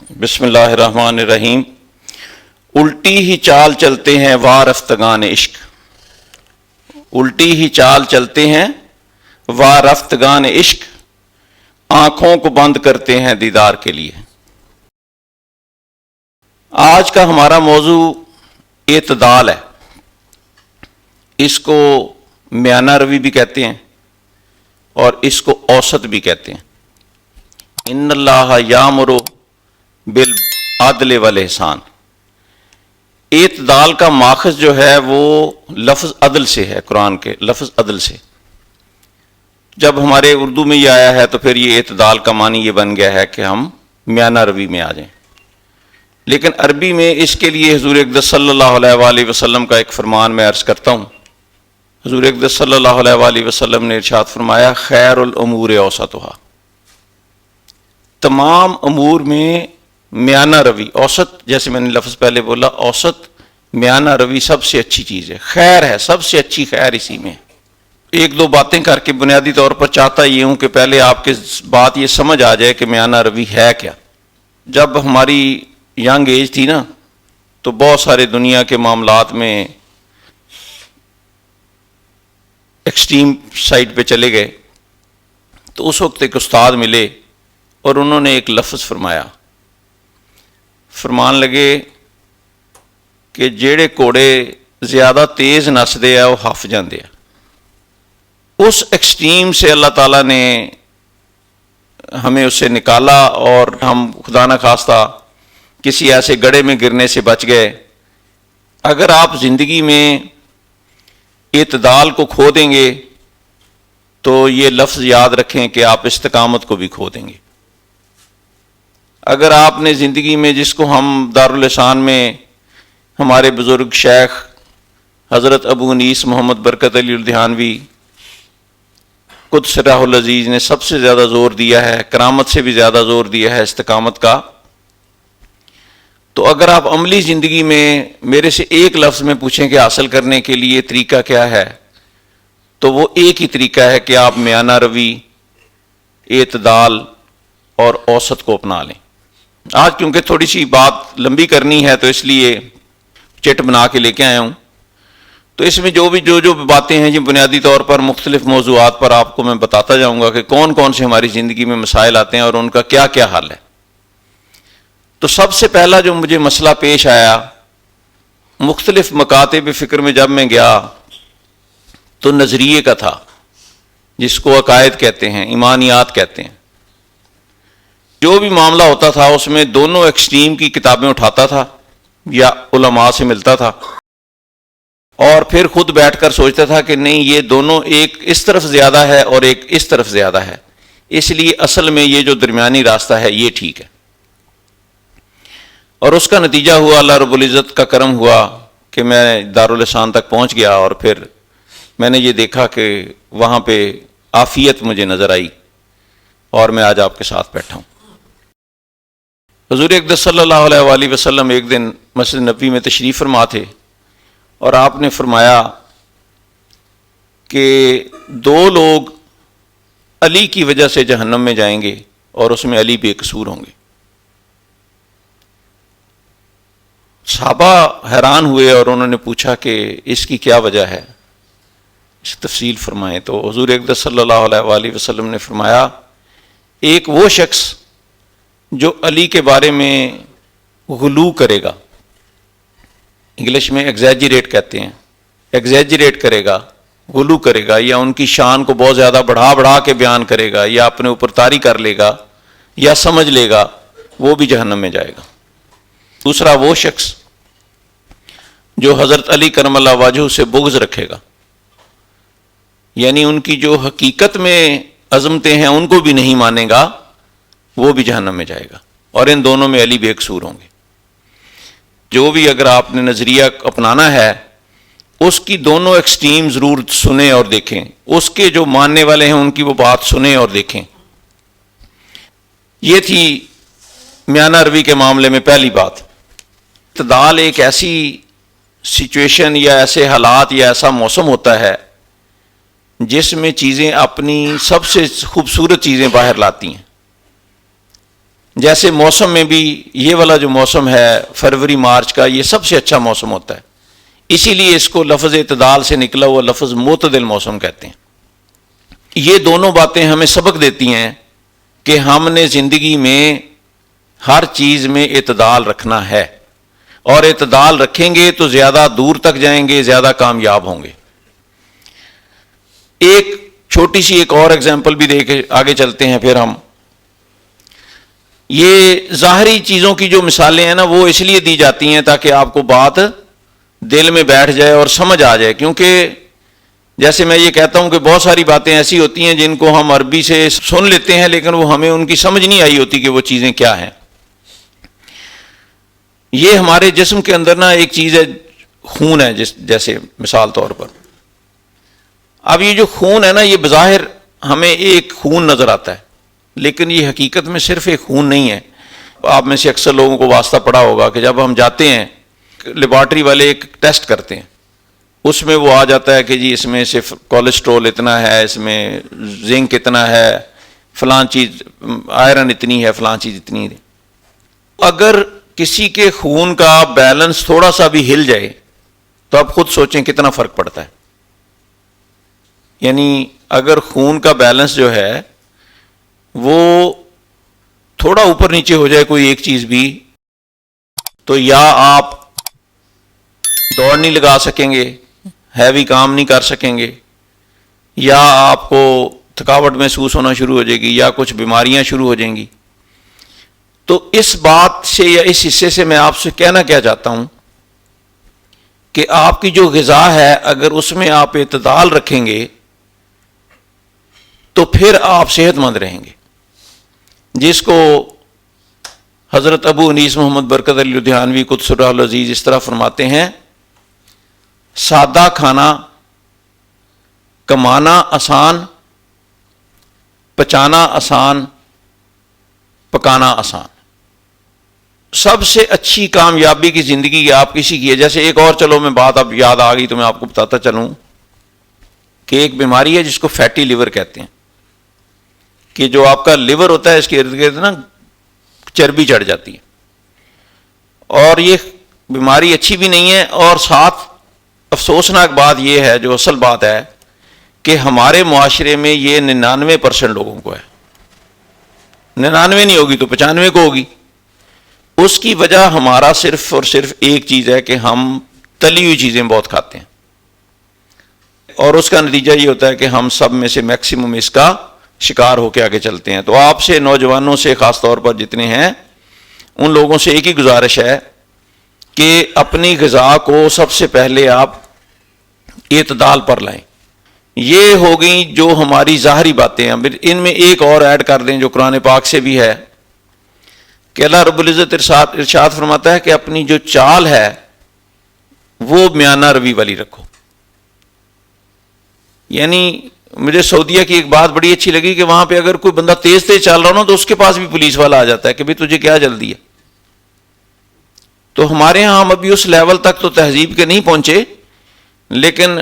بسم اللہ الرحمن الرحیم۔ الٹی ہی چال چلتے ہیں وارفتگان عشق۔ الٹی ہی چال چلتے ہیں وارفتگان عشق۔ آنکھوں کو بند کرتے ہیں دیدار کے لیے۔ آج کا ہمارا موضوع اعتدال ہے۔ اس کو میانہ روی بھی کہتے ہیں اور اس کو اوسط بھی کہتے ہیں۔ ان اللہ یامرو بال عدل والاحسان اعتدال کا ماخذ جو ہے وہ لفظ عدل سے ہے، قرآن کے لفظ عدل سے۔ جب ہمارے اردو میں یہ آیا ہے تو پھر یہ اعتدال کا معنی یہ بن گیا ہے کہ ہم میانہ روی میں آ جائیں۔ لیکن عربی میں اس کے لیے حضور اقدس صلی اللہ علیہ وآلہ وسلم کا ایک فرمان میں عرض کرتا ہوں۔ حضور اقدس صلی اللہ علیہ وآلہ وسلم نے ارشاد فرمایا، خیر الامور اوسطها تمام امور میں میانہ روی، اوسط، جیسے میں نے لفظ پہلے بولا، اوسط، میانہ روی سب سے اچھی چیز ہے، خیر ہے، سب سے اچھی خیر اسی میں۔ ایک دو باتیں کر کے بنیادی طور پر چاہتا یہ ہوں کہ پہلے آپ کے بات یہ سمجھ آ جائے کہ میانہ روی ہے کیا۔ جب ہماری ینگ ایج تھی نا، تو بہت سارے دنیا کے معاملات میں ایکسٹریم سائٹ پہ چلے گئے۔ تو اس وقت ایک استاد ملے اور انہوں نے ایک لفظ فرمایا۔ فرمان لگے کہ جڑے کوڑے زیادہ تیز نستے ہیں وہ ہف جاندے ہیں اس ایکسٹریم سے اللہ تعالیٰ نے ہمیں اسے نکالا اور ہم خدا نہ خواستہ کسی ایسے گڑے میں گرنے سے بچ گئے۔ اگر آپ زندگی میں اعتدال کو کھو دیں گے تو یہ لفظ یاد رکھیں کہ آپ استقامت کو بھی کھو دیں گے۔ اگر آپ نے زندگی میں جس کو ہم دارالحسان میں ہمارے بزرگ شیخ حضرت ابو انیس محمد برکت علی الدھیانوی قدس راہ العزیز نے سب سے زیادہ زور دیا ہے، کرامت سے بھی زیادہ زور دیا ہے استقامت کا، تو اگر آپ عملی زندگی میں میرے سے ایک لفظ میں پوچھیں کہ حاصل کرنے کے لیے طریقہ کیا ہے، تو وہ ایک ہی طریقہ ہے کہ آپ میانہ روی، اعتدال اور اوسط کو اپنا لیں۔ آج کیونکہ تھوڑی سی بات لمبی کرنی ہے تو اس لیے چٹ بنا کے لے کے آیا ہوں۔ تو اس میں جو بھی جو جو باتیں ہیں یہ بنیادی طور پر مختلف موضوعات پر آپ کو میں بتاتا جاؤں گا کہ کون کون سے ہماری زندگی میں مسائل آتے ہیں اور ان کا کیا کیا حل ہے۔ تو سب سے پہلا جو مجھے مسئلہ پیش آیا، مختلف مکاتب فکر میں جب میں گیا تو نظریے کا تھا، جس کو عقائد کہتے ہیں، ایمانیات کہتے ہیں۔ جو بھی معاملہ ہوتا تھا، اس میں دونوں ایکسٹریم کی کتابیں اٹھاتا تھا یا علماء سے ملتا تھا۔ اور پھر خود بیٹھ کر سوچتا تھا کہ نہیں، یہ دونوں ایک اس طرف زیادہ ہے اور ایک اس طرف زیادہ ہے۔ اس لیے اصل میں یہ جو درمیانی راستہ ہے، یہ ٹھیک ہے۔ اور اس کا نتیجہ ہوا، اللہ رب العزت کا کرم ہوا کہ میں دارالحسان تک پہنچ گیا اور پھر میں نے یہ دیکھا کہ وہاں پہ آفیت مجھے نظر آئی اور میں آج آپ کے ساتھ بیٹھا ہوں۔ حضور اقدس صلی اللہ علیہ وآلہ وسلم ایک دن مسجد نبی میں تشریف فرما تھے اور آپ نے فرمایا کہ دو لوگ علی کی وجہ سے جہنم میں جائیں گے اور اس میں علی بے قصور ہوں گے۔ صحابہ حیران ہوئے اور انہوں نے پوچھا کہ اس کی کیا وجہ ہے؟ اس تفصیل فرمائیں تو حضور اقدس صلی اللہ علیہ وآلہ وسلم نے فرمایا، ایک وہ شخص جو علی کے بارے میں غلو کرے گا۔ انگلش میں ایگزیجریٹ کہتے ہیں۔ ایگزیجریٹ کرے گا، غلو کرے گا، یا ان کی شان کو بہت زیادہ بڑھا بڑھا کے بیان کرے گا، یا اپنے اوپر تاری کر لے گا، یا سمجھ لے گا، وہ بھی جہنم میں جائے گا۔ دوسرا وہ شخص جو حضرت علی کرم اللہ واجہ سے بغض رکھے گا۔ یعنی ان کی جو حقیقت میں عظمتیں ہیں، ان کو بھی نہیں مانے گا۔ وہ بھی جہنم میں جائے گا اور ان دونوں میں علی بے قصور ہوں گے۔ جو بھی اگر آپ نے نظریہ اپنانا ہے، اس کی دونوں ایکسٹریم ضرور سنیں اور دیکھیں۔ اس کے جو ماننے والے ہیں، ان کی وہ بات سنیں اور دیکھیں۔ یہ تھی میانہ روی کے معاملے میں پہلی بات۔ اعتدال ایک ایسی سچویشن یا ایسے حالات یا ایسا موسم ہوتا ہے، جس میں چیزیں اپنی سب سے خوبصورت چیزیں باہر لاتی ہیں۔ جیسے موسم میں بھی یہ والا جو موسم ہے، فروری مارچ کا، یہ سب سے اچھا موسم ہوتا ہے۔ اسی لیے اس کو لفظ اعتدال سے نکلا ہوا لفظ معتدل موسم کہتے ہیں۔ یہ دونوں باتیں ہمیں سبق دیتی ہیں کہ ہم نے زندگی میں ہر چیز میں اعتدال رکھنا ہے۔ اور اعتدال رکھیں گے تو زیادہ دور تک جائیں گے، زیادہ کامیاب ہوں گے۔ ایک چھوٹی سی ایک اور ایگزامپل بھی دے کے آگے چلتے ہیں، پھر ہم یہ ظاہری چیزوں کی جو مثالیں ہیں نا، وہ اس لیے دی جاتی ہیں تاکہ آپ کو بات دل میں بیٹھ جائے اور سمجھ آ جائے۔ کیونکہ جیسے میں یہ کہتا ہوں کہ بہت ساری باتیں ایسی ہوتی ہیں جن کو ہم عربی سے سن لیتے ہیں، لیکن وہ ہمیں ان کی سمجھ نہیں آئی ہوتی کہ وہ چیزیں کیا ہیں۔ یہ ہمارے جسم کے اندر نا ایک چیز ہے، خون ہے، جس جیسے مثال طور پر۔ اب یہ جو خون ہے نا، یہ بظاہر ہمیں ایک خون نظر آتا ہے۔ لیکن یہ حقیقت میں صرف ایک خون نہیں ہے۔ آپ میں سے اکثر لوگوں کو واسطہ پڑا ہوگا کہ جب ہم جاتے ہیں، لیبارٹری والے ایک ٹیسٹ کرتے ہیں۔ اس میں وہ آ جاتا ہے کہ جی اس میں صرف کولیسٹرول اتنا ہے، اس میں زنک اتنا ہے فلان چیز، آئرن اتنی ہے فلان چیز اتنی ہے۔ اگر کسی کے خون کا بیلنس تھوڑا سا بھی ہل جائے، تو آپ خود سوچیں کتنا فرق پڑتا ہے۔ یعنی اگر خون کا بیلنس جو ہے وہ تھوڑا اوپر نیچے ہو جائے کوئی ایک چیز بھی، تو یا آپ دوڑ نہیں لگا سکیں گے ہیوی کام نہیں کر سکیں گے، یا آپ کو تھکاوٹ محسوس ہونا شروع ہو جائے گی، یا کچھ بیماریاں شروع ہو جائیں گی۔ تو اس بات سے یا اس حصے سے میں آپ سے کہنا کیا چاہتا ہوں کہ آپ کی جو غذا ہے، اگر اس میں آپ اعتدال رکھیں گے، تو پھر آپ صحت مند رہیں گے۔ جس کو حضرت ابو انیس محمد برکت علی لدھیانوی قدس العزیز اس طرح فرماتے ہیں، سادہ کھانا، کمانا آسان، پچانا آسان، پکانا آسان۔ سب سے اچھی کامیابی کی زندگی آپ کسی کی ہے۔ جیسے ایک اور چلو میں بات اب یاد آ گئی تو میں آپ کو بتاتا چلوں کہ ایک بیماری ہے جس کو فیٹی لیور کہتے ہیں۔ کہ جو آپ کا لیور ہوتا ہے، اس کے ارد گرد نا چربی چڑھ جاتی ہے۔ اور یہ بیماری اچھی بھی نہیں ہے، اور ساتھ افسوسناک بات یہ ہے، جو اصل بات ہے کہ ہمارے معاشرے میں یہ ننانوے پرسنٹ لوگوں کو ہے۔ ننانوے نہیں ہوگی تو پچانوے کو ہوگی۔ اس کی وجہ ہمارا صرف اور صرف ایک چیز ہے کہ ہم تلی ہوئی چیزیں بہت کھاتے ہیں۔ اور اس کا نتیجہ یہ ہوتا ہے کہ ہم سب میں سے میکسیمم اس کا شکار ہو کے آگے چلتے ہیں۔ تو آپ سے، نوجوانوں سے خاص طور پر جتنے ہیں، ان لوگوں سے ایک ہی گزارش ہے کہ اپنی غذا کو سب سے پہلے آپ اعتدال پر لائیں۔ یہ ہو گئی جو ہماری ظاہری باتیں ہیں۔ ان میں ایک اور ایڈ کر دیں جو قرآن پاک سے بھی ہے۔ کہ اللہ رب العزت ارشاد ارشاد فرماتا ہے کہ اپنی جو چال ہے، وہ میانہ روی والی رکھو۔ یعنی مجھے سعودیہ کی ایک بات بڑی اچھی لگی کہ وہاں پہ اگر کوئی بندہ تیز تیز چل رہا ہو تو اس کے پاس بھی پولیس والا آ جاتا ہے کہ بھائی تجھے کیا جلدی ہے۔ تو ہمارے ہاں ہم ابھی اس لیول تک تو تہذیب کے نہیں پہنچے، لیکن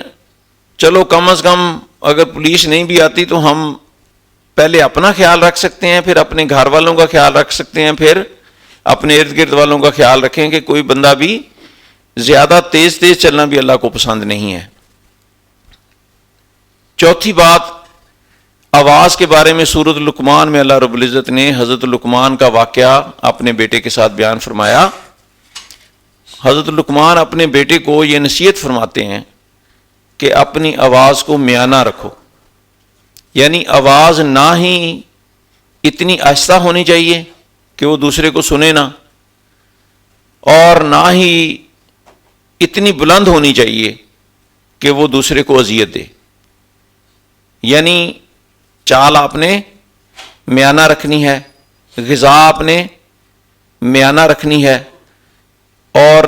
چلو کم از کم اگر پولیس نہیں بھی آتی تو ہم پہلے اپنا خیال رکھ سکتے ہیں، پھر اپنے گھر والوں کا خیال رکھ سکتے ہیں، پھر اپنے ارد گرد والوں کا خیال رکھیں کہ کوئی بندہ بھی زیادہ تیز تیز چلنا بھی اللہ کو پسند نہیں ہے۔ چوتھی بات، آواز کے بارے میں سورت القمان میں اللہ رب العزت نے حضرت القمان کا واقعہ اپنے بیٹے کے ساتھ بیان فرمایا۔ حضرت القمان اپنے بیٹے کو یہ نصیحت فرماتے ہیں کہ اپنی آواز کو میانہ رکھو۔ یعنی آواز نہ ہی اتنی آہستہ ہونی چاہیے کہ وہ دوسرے کو سنے نہ، اور نہ ہی اتنی بلند ہونی چاہیے کہ وہ دوسرے کو اذیت دے۔ یعنی چال آپ نے میانہ رکھنی ہے، غذا آپ نے میانہ رکھنی ہے۔ اور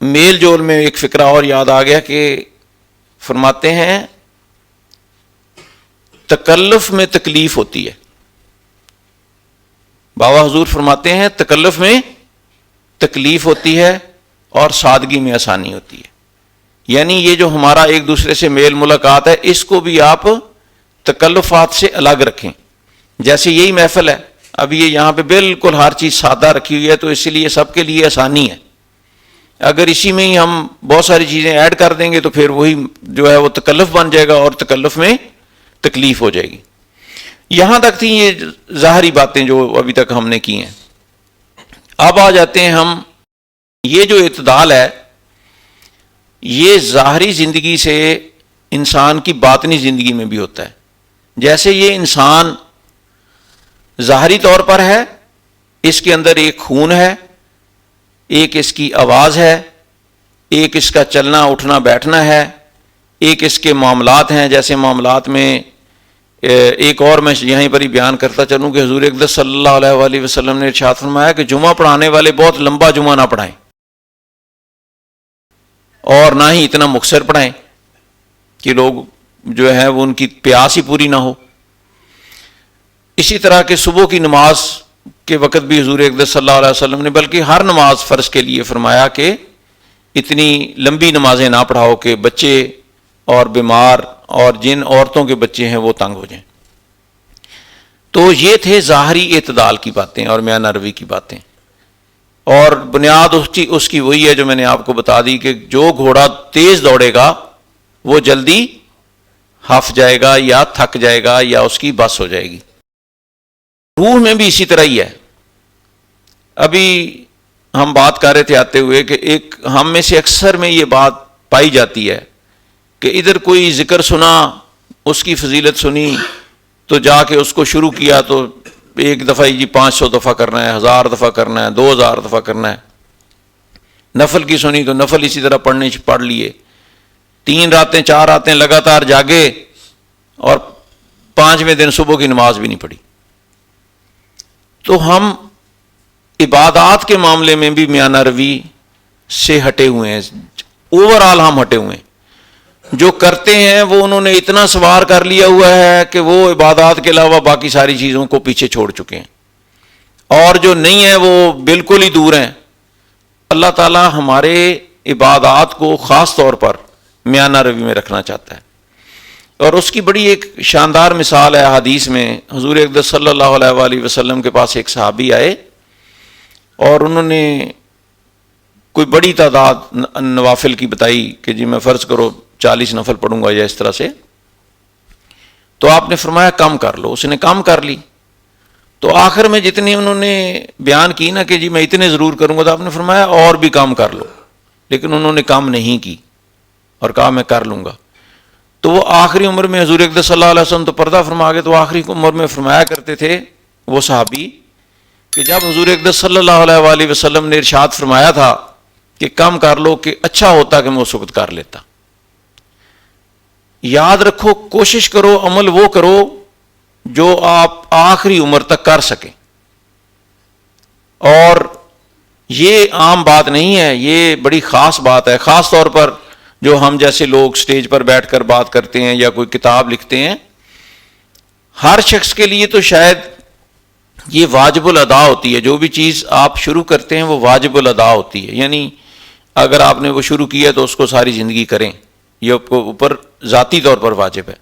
میل جول میں ایک فکرہ اور یاد آ گیا کہ فرماتے ہیں، تکلف میں تکلیف ہوتی ہے۔ بابا حضور فرماتے ہیں، تکلف میں تکلیف ہوتی ہے اور سادگی میں آسانی ہوتی ہے۔ یعنی یہ جو ہمارا ایک دوسرے سے میل ملاقات ہے، اس کو بھی آپ تکلفات سے الگ رکھیں۔ جیسے یہی محفل ہے، اب یہ یہاں پہ بالکل ہر چیز سادہ رکھی ہوئی ہے، تو اسی لیے سب کے لیے آسانی ہے۔ اگر اسی میں ہی ہم بہت ساری چیزیں ایڈ کر دیں گے، تو پھر وہی جو ہے وہ تکلف بن جائے گا اور تکلف میں تکلیف ہو جائے گی۔ یہاں تک تھی یہ ظاہری باتیں جو ابھی تک ہم نے کی ہیں۔ اب آ جاتے ہیں ہم۔ یہ جو اعتدال ہے یہ ظاہری زندگی سے انسان کی باطنی زندگی میں بھی ہوتا ہے۔ جیسے یہ انسان ظاہری طور پر ہے، اس کے اندر ایک خون ہے، ایک اس کی آواز ہے، ایک اس کا چلنا، اٹھنا، بیٹھنا ہے، ایک اس کے معاملات ہیں۔ جیسے معاملات میں ایک اور میں یہیں پر ہی بیان کرتا چلوں کہ حضور اقدس صلی اللہ علیہ وآلہ وسلم نے ارشاد فرمایا کہ جمعہ پڑھانے والے بہت لمبا جمعہ نہ پڑھائیں۔ اور نہ ہی اتنا مختصر پڑھائیں کہ لوگ جو ہے وہ ان کی پیاس ہی پوری نہ ہو۔ اسی طرح کے صبح کی نماز کے وقت بھی حضور اقدس صلی اللہ علیہ وسلم نے بلکہ ہر نماز فرض کے لیے فرمایا کہ اتنی لمبی نمازیں نہ پڑھاؤ کہ بچے اور بیمار اور جن عورتوں کے بچے ہیں وہ تنگ ہو جائیں۔ تو یہ تھے ظاہری اعتدال کی باتیں اور میاں نروی کی باتیں۔ اور بنیاد اس کی اس کی وہی ہے جو میں نے آپ کو بتا دی کہ جو گھوڑا تیز دوڑے گا، وہ جلدی ہف جائے گا یا تھک جائے گا یا اس کی بس ہو جائے گی۔ روح میں بھی اسی طرح ہی ہے۔ ابھی ہم بات کر رہے تھے آتے ہوئے کہ ایک ہم میں سے اکثر میں یہ بات پائی جاتی ہے کہ ادھر کوئی ذکر سنا، اس کی فضیلت سنی، تو جا کے اس کو شروع کیا تو ایک دفعہ جی پانچ سو دفعہ کرنا ہے، ہزار دفعہ کرنا ہے، دو ہزار دفعہ کرنا ہے۔ نفل کی سنی تو نفل اسی طرح پڑھنے پڑھ لیے۔ تین راتیں، چار راتیں لگاتار جاگے اور پانچویں دن صبح کی نماز بھی نہیں پڑھی۔ تو ہم عبادات کے معاملے میں بھی میانہ روی سے ہٹے ہوئے ہیں۔ اوور آل ہم ہٹے ہوئے ہیں۔ جو کرتے ہیں وہ انہوں نے اتنا سوار کر لیا ہوا ہے کہ وہ عبادات کے علاوہ باقی ساری چیزوں کو پیچھے چھوڑ چکے ہیں۔ اور جو نہیں ہے وہ بالکل ہی دور ہیں۔ اللہ تعالی ہمارے عبادات کو خاص طور پر میانہ روی میں رکھنا چاہتا ہے۔ اور اس کی بڑی ایک شاندار مثال ہے حدیث میں، حضور اقدس صلی اللہ علیہ وآلہ وسلم کے پاس ایک صحابی آئے اور انہوں نے کوئی بڑی تعداد نوافل کی بتائی کہ جی میں فرض کرو چالیس نفل پڑھوں گا یا اس طرح سے، تو آپ نے فرمایا کم کر لو، اس نے کم کر لی۔ تو آخر میں جتنی انہوں نے بیان کی نا کہ جی میں اتنے ضرور کروں گا، تو آپ نے فرمایا اور بھی کام کر لو۔ لیکن انہوں نے کام نہیں کی اور کہا میں کر لوں گا۔ تو وہ آخری عمر میں حضور اقدس صلی اللہ علیہ وسلم تو پردہ فرما گئے، تو آخری عمر میں فرمایا کرتے تھے وہ صحابی کہ جب حضور اقدس صلی اللہ علیہ وآلہ وسلم نے ارشاد فرمایا تھا کہ کم کر لو، کہ اچھا ہوتا کہ میں اس وقت کر لیتا۔ یاد رکھو، کوشش کرو، عمل وہ کرو جو آپ آخری عمر تک کر سکیں۔ اور یہ عام بات نہیں ہے، یہ بڑی خاص بات ہے۔ خاص طور پر جو ہم جیسے لوگ سٹیج پر بیٹھ کر بات کرتے ہیں یا کوئی کتاب لکھتے ہیں، ہر شخص کے لیے تو شاید یہ واجب الادا ہوتی ہے۔ جو بھی چیز آپ شروع کرتے ہیں، وہ واجب الادا ہوتی ہے۔ یعنی اگر آپ نے وہ شروع کیا تو اس کو ساری زندگی کریں۔ یہ آپ کو اوپر ذاتی طور پر واجب ہے۔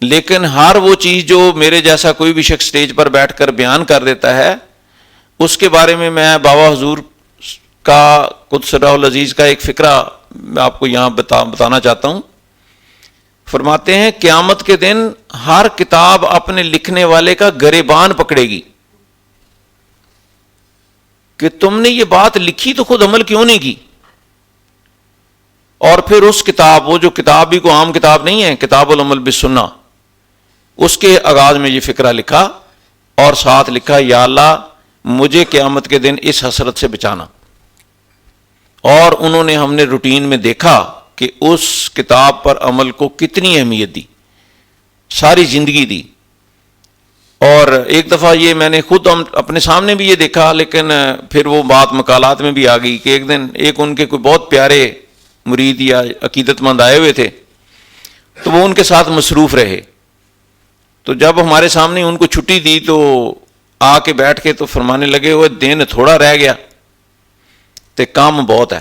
لیکن ہر وہ چیز جو میرے جیسا کوئی بھی شخص اسٹیج پر بیٹھ کر بیان کر دیتا ہے، اس کے بارے میں میں بابا حضور کا قدسرہ العزیز کا ایک فکرہ میں آپ کو یہاں بتا بتانا چاہتا ہوں۔ فرماتے ہیں، قیامت کے دن ہر کتاب اپنے لکھنے والے کا گریبان پکڑے گی۔ کہ تم نے یہ بات لکھی تو خود عمل کیوں نہیں کی؟ اور پھر اس کتاب، وہ جو کتاب بھی کو عام کتاب نہیں ہے، کتاب العمل بھی اس کے آغاز میں یہ فکرہ لکھا اور ساتھ لکھا، یا اللہ، مجھے قیامت کے دن اس حسرت سے بچانا۔ اور انہوں نے ہم نے روٹین میں دیکھا کہ اس کتاب پر عمل کو کتنی اہمیت دی، ساری زندگی دی۔ اور ایک دفعہ یہ میں نے خود اپنے سامنے بھی یہ دیکھا، لیکن پھر وہ بات مکالات میں بھی آ گئی کہ ایک دن ایک ان کے کوئی بہت پیارے مرید یا عقیدت مند آئے ہوئے تھے، تو وہ ان کے ساتھ مصروف رہے۔ تو جب ہمارے سامنے ان کو چھٹی دی تو آ کے بیٹھ کے تو فرمانے لگے ہوئے دن تھوڑا رہ گیا۔ تے کام بہت ہے۔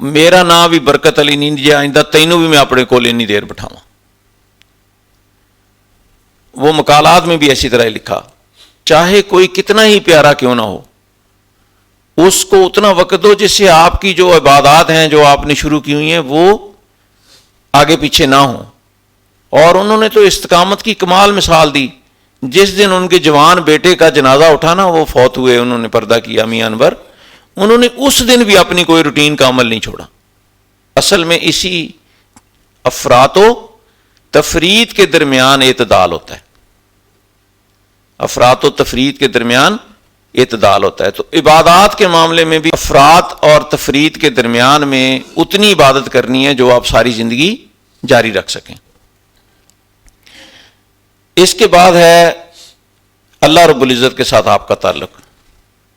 میرا نام بھی برکت علی نیند جی آئندہ تینوں بھی میں اپنے کو لینی دیر بٹھاؤں وہ مکالات میں بھی ایسی طرح لکھا، چاہے کوئی کتنا ہی پیارا کیوں نہ ہو اس کو اتنا وقت دو جس سے آپ کی جو عبادات ہیں جو آپ نے شروع کی ہوئی ہیں وہ آگے پیچھے نہ ہوں۔ اور انہوں نے تو استقامت کی کمال مثال دی۔ جس دن ان کے جوان بیٹے کا جنازہ اٹھانا وہ فوت ہوئے، انہوں نے پردہ کیا میاں انور۔ انہوں نے اس دن بھی اپنی کوئی روٹین کا عمل نہیں چھوڑا۔ اصل میں اسی افراد و تفرید کے درمیان اعتدال ہوتا ہے۔ افراد و تفرید کے درمیان اعتدال ہوتا ہے۔ تو عبادات کے معاملے میں بھی افراد اور تفرید کے درمیان میں اتنی عبادت کرنی ہے جو آپ ساری زندگی جاری رکھ سکیں۔ اس کے بعد ہے اللہ رب العزت کے ساتھ آپ کا تعلق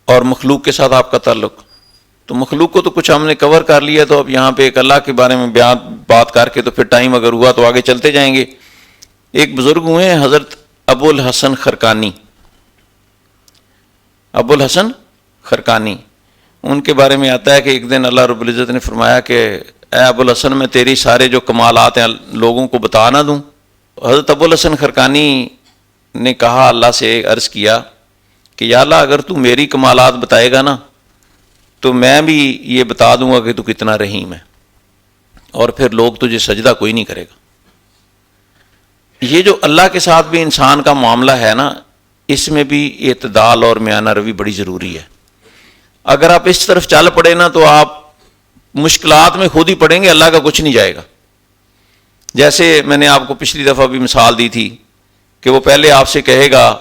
اور مخلوق کے ساتھ آپ کا تعلق۔ تو مخلوق کو تو کچھ ہم نے کور کر لیا تو اب یہاں پہ ایک اللہ کے بارے میں بیان بات کر کے تو پھر ٹائم اگر ہوا تو آگے چلتے جائیں گے۔ ایک بزرگ ہوئے ہیں حضرت ابو الحسن خرکانی ابو الحسن خرکانی۔ ان کے بارے میں آتا ہے کہ ایک دن اللہ رب العزت نے فرمایا کہ اے ابو الحسن میں تیری سارے جو کمالات ہیں لوگوں کو بتا نہ دوں۔ حضرت ابو الحسن خرکانی نے کہا، اللہ سے عرض کیا کہ یا اللہ، اگر تو میری کمالات بتائے گا نا، تو میں بھی یہ بتا دوں گا کہ تو کتنا رحیم ہے۔ اور پھر لوگ تجھے سجدہ کوئی نہیں کرے گا۔ یہ جو اللہ کے ساتھ بھی انسان کا معاملہ ہے نا اس میں بھی اعتدال اور میانہ روی بڑی ضروری ہے۔ اگر آپ اس طرف چل پڑے نا تو آپ مشکلات میں خود ہی پڑیں گے، اللہ کا کچھ نہیں جائے گا۔ جیسے میں نے آپ کو پچھلی دفعہ بھی مثال دی تھی کہ وہ پہلے آپ سے کہے گا،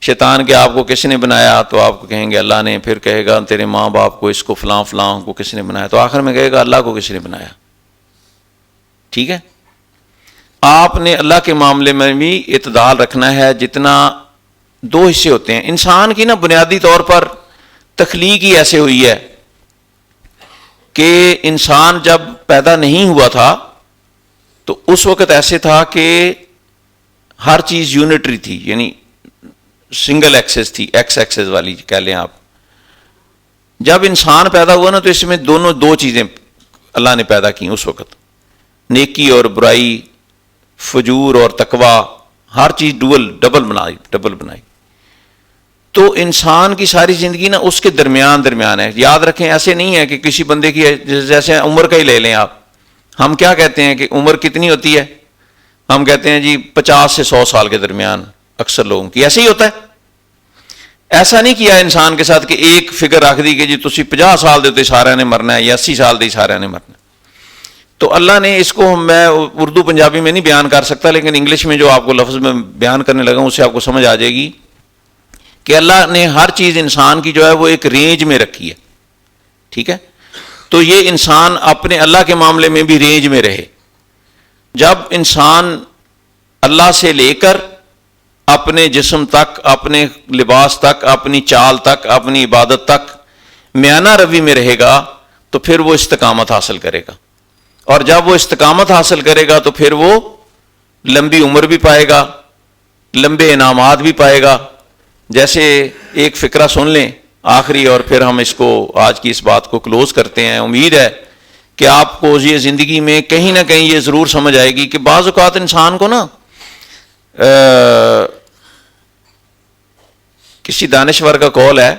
شیطان کے آپ کو کس نے بنایا؟ تو آپ کو کہیں گے، اللہ نے پھر کہے گا، تیرے ماں باپ کو اس کو فلاں فلاں کو کس نے بنایا؟ تو آخر میں کہے گا، اللہ کو کس نے بنایا؟ ٹھیک ہے؟ آپ نے اللہ کے معاملے میں بھی اعتدال رکھنا ہے۔ جتنا دو حصے ہوتے ہیں۔ انسان کی نا بنیادی طور پر تخلیق ہی ایسے ہوئی ہے کہ انسان جب پیدا نہیں ہوا تھا تو اس وقت ایسے تھا کہ ہر چیز یونٹری تھی یعنی سنگل ایکسس تھی، ایکس ایکسس والی کہہ لیں آپ۔ جب انسان پیدا ہوا نا تو اس میں دونوں دو چیزیں اللہ نے پیدا کی اس وقت نیکی اور برائی، فجور اور تقوا ہر چیز ڈول ڈبل بنائی ڈبل بنائی۔ تو انسان کی ساری زندگی نا اس کے درمیان درمیان ہے۔ یاد رکھیں، ایسے نہیں ہے کہ کسی بندے کی جیسے عمر کا ہی لے لیں آپ۔ ہم کیا کہتے ہیں کہ عمر کتنی ہوتی ہے؟ ہم کہتے ہیں جی پچاس سے سو سال کے درمیان اکثر لوگوں کی۔ ایسے ہی ہوتا ہے۔ ایسا نہیں کیا انسان کے ساتھ کہ ایک فگر رکھ دی کہ جی تھی پچاس سال دیتے سارے نے مرنا ہے یا اسی سال دے سارے نے مرنا ہے۔ تو اللہ نے اس کو میں اردو پنجابی میں نہیں بیان کر سکتا، لیکن انگلش میں جو آپ کو لفظ میں بیان کرنے لگا اسے آپ کو سمجھ آ جائے گی کہ اللہ نے ہر چیز انسان کی جو ہے وہ ایک رینج میں رکھی ہے۔ ٹھیک ہے؟ تو یہ انسان اپنے اللہ کے معاملے میں بھی رینج میں رہے۔ جب انسان اللہ سے لے کر اپنے جسم تک، اپنے لباس تک، اپنی چال تک، اپنی عبادت تک میانہ روی میں رہے گا، تو پھر وہ استقامت حاصل کرے گا۔ اور جب وہ استقامت حاصل کرے گا تو پھر وہ لمبی عمر بھی پائے گا، لمبے انعامات بھی پائے گا۔ جیسے ایک فکرہ سن لیں آخری، اور پھر ہم اس کو آج کی اس بات کو کلوز کرتے ہیں۔ امید ہے کہ آپ کو یہ زندگی میں کہیں نہ کہیں یہ ضرور سمجھ آئے گی کہ بعض اوقات انسان کو نا کسی دانشور کا کال ہے،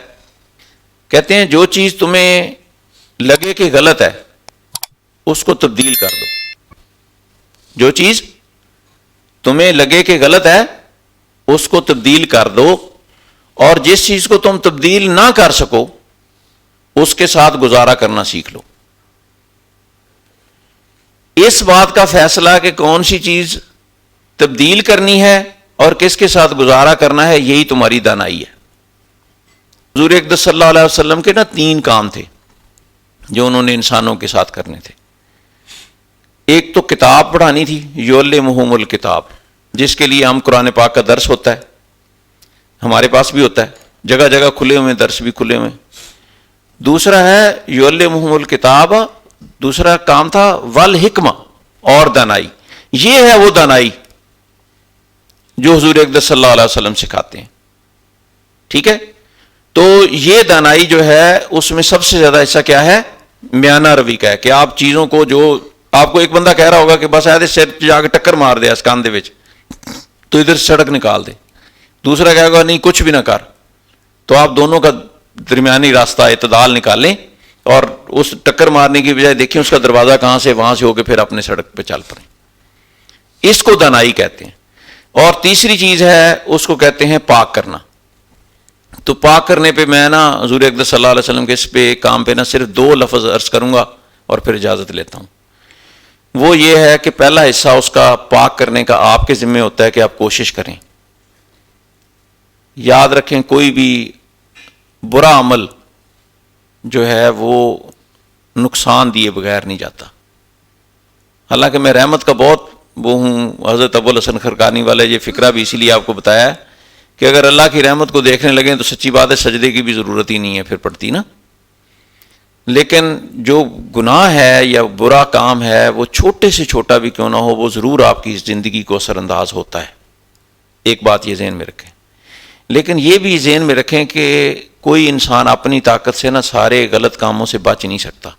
کہتے ہیں جو چیز تمہیں لگے کہ غلط ہے اس کو تبدیل کر دو۔ جو چیز تمہیں لگے کہ غلط ہے، اس کو تبدیل کر دو۔ اور جس چیز کو تم تبدیل نہ کر سکو، اس کے ساتھ گزارا کرنا سیکھ لو۔ اس بات کا فیصلہ کہ کون سی چیز تبدیل کرنی ہے اور کس کے ساتھ گزارا کرنا ہے، یہی تمہاری دانائی ہے۔ حضور اقدس صلی اللہ علیہ وسلم کے نا تین کام تھے جو انہوں نے انسانوں کے ساتھ کرنے تھے۔ ایک تو کتاب پڑھانی تھی یول محوم الکتاب جس کے لیے ہم قرآن پاک کا درس ہوتا ہے، ہمارے پاس بھی ہوتا ہے، جگہ جگہ کھلے ہوئے درس بھی کھلے ہوئے دوسرا ہے یول محوم الکتاب دوسرا کام تھا ول حکمہ اور دانائی۔ یہ ہے وہ دانائی جو حضور اقدس صلی اللہ علیہ وسلم سکھاتے ہیں۔ ٹھیک ہے؟ تو یہ دانائی جو ہے، اس میں سب سے زیادہ ایسا کیا ہے؟ میانہ روی کا ہے، کہ آپ چیزوں کو جو آپ کو ایک بندہ کہہ رہا ہوگا کہ بس آئے سر جا کے ٹکر مار دیا اس کاندے تو ادھر سڑک نکال دے۔ دوسرا کہے گا، نہیں، کچھ بھی نہ کر۔ تو آپ دونوں کا درمیانی راستہ اعتدال نکالیں اور اس ٹکر مارنے کی بجائے دیکھیں اس کا دروازہ کہاں سے وہاں سے ہو کے پھر اپنے سڑک پہ چل پڑیں اس کو دنائی کہتے ہیں۔ اور تیسری چیز ہے، اس کو کہتے ہیں پاک کرنا۔ تو پاک کرنے پہ میں نا حضور اقدس صلی اللہ علیہ وسلم کے اس پہ کام پہ نا صرف دو لفظ عرض کروں گا اور پھر اجازت لیتا ہوں۔ وہ یہ ہے کہ پہلا حصہ اس کا پاک کرنے کا آپ کے ذمہ ہوتا ہے کہ آپ کوشش کریں۔ یاد رکھیں کوئی بھی برا عمل جو ہے وہ نقصان دیے بغیر نہیں جاتا۔ حالانکہ میں رحمت کا بہت وہ ہوں، حضرت ابو الحسن خرکانی والے یہ فکرہ بھی اسی لیے آپ کو بتایا ہے کہ اگر اللہ کی رحمت کو دیکھنے لگیں تو سچی بات ہے، سجدے کی بھی ضرورت ہی نہیں ہے، پھر پڑتی نا۔ لیکن جو گناہ ہے یا برا کام ہے، وہ چھوٹے سے چھوٹا بھی کیوں نہ ہو، وہ ضرور آپ کی زندگی کو اثر انداز ہوتا ہے۔ ایک بات یہ ذہن میں رکھیں۔ لیکن یہ بھی ذہن میں رکھیں کہ کوئی انسان اپنی طاقت سے نہ سارے غلط کاموں سے بچ نہیں سکتا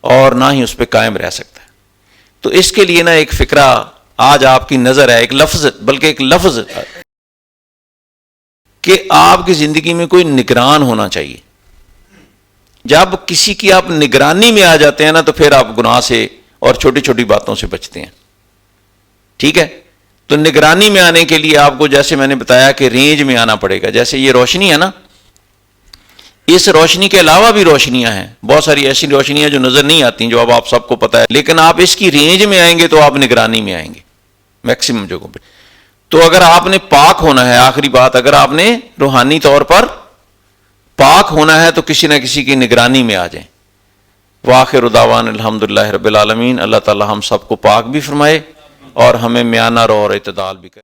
اور نہ ہی اس پہ قائم رہ سکتا ہے۔ تو اس کے لیے نا ایک فکرہ آج آپ کی نظر ہے، ایک لفظ، بلکہ ایک لفظ کہ آپ کی زندگی میں کوئی نگران ہونا چاہیے۔ جب کسی کی آپ نگرانی میں آ جاتے ہیں نا تو پھر آپ گناہ سے اور چھوٹی چھوٹی باتوں سے بچتے ہیں۔ ٹھیک ہے؟ تو نگرانی میں آنے کے لیے آپ کو جیسے میں نے بتایا کہ رینج میں آنا پڑے گا۔ جیسے یہ روشنی ہے نا، اس روشنی کے علاوہ بھی روشنیاں ہیں۔ بہت ساری ایسی روشنیاں جو نظر نہیں آتی جو اب آپ سب کو پتا ہے۔ لیکن آپ اس کی رینج میں آئیں گے تو آپ نگرانی میں آئیں گے۔ میکسیمم جگہوں پہ۔ تو اگر آپ نے پاک ہونا ہے، آخری بات، اگر آپ نے روحانی طور پر پاک ہونا ہے تو کسی نہ کسی کی نگرانی میں آ جائیں۔ واخر اداوان الحمد رب العالمین، اللہ تعالی ہم سب کو پاک بھی فرمائے اور ہمیں میانہ رو اور اعتدال بھی کرے۔